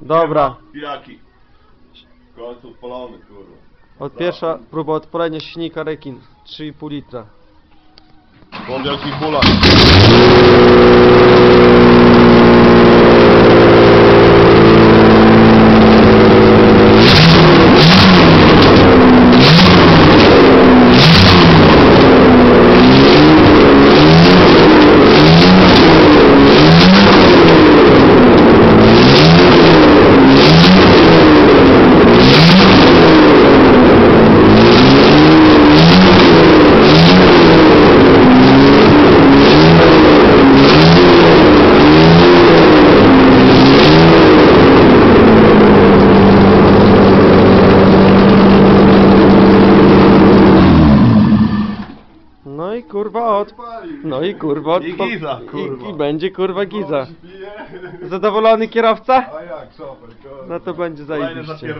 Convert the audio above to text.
Dobra, Pijaki. Końcu odpalony, kurwa. od pierwsza próba odpalenia silnika rekin 3,5 litra. Po wielkich bólach. No i kurwa od... No i kurwa od... I giza, kurwa. I, I będzie kurwa giza. Zadowolony kierowca? A jak, kurwa. No to będzie zajebiście.